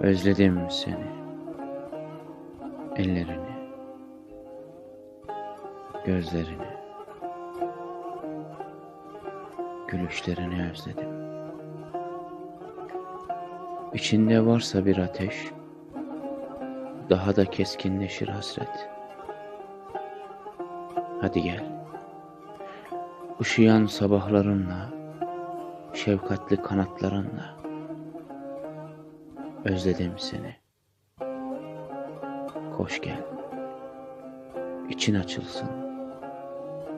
Özledim seni. Ellerini. Gözlerini. Gülüşlerini özledim. İçinde varsa bir ateş, daha da keskinleşir hasret. Hadi gel. Üşüyen sabahlarınla, şefkatli kanatlarınla özledim seni. Koş gel. İçin açılsın.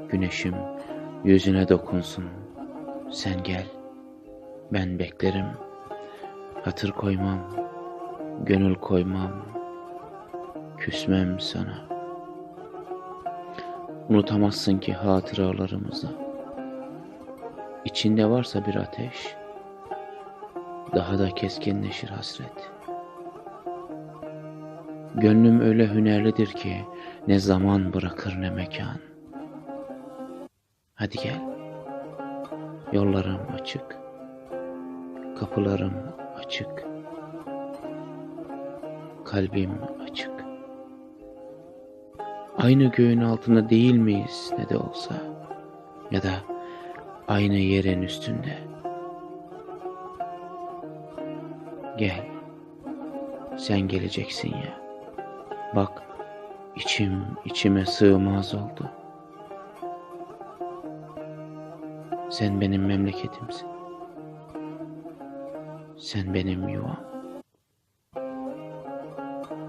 Güneşim yüzüne dokunsun. Sen gel. Ben beklerim. Hatır koymam. Gönül koymam. Küsmem sana. Unutamazsın ki hatıralarımızı. İçinde varsa bir ateş, daha da keskinleşir hasret. Gönlüm öyle hünerlidir ki ne zaman bırakır ne mekan. Hadi gel. Yollarım açık. Kapılarım açık. Kalbim açık. Aynı göğün altında değil miyiz ne de olsa ya da aynı yerin üstünde. Gel. Sen geleceksin ya. Bak içim içime sığmaz oldu. Sen benim memleketimsin. Sen benim yuvam.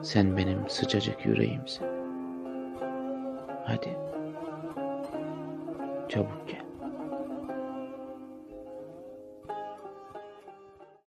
Sen benim sıcacık yüreğimsin. Hadi. Çabuk gel.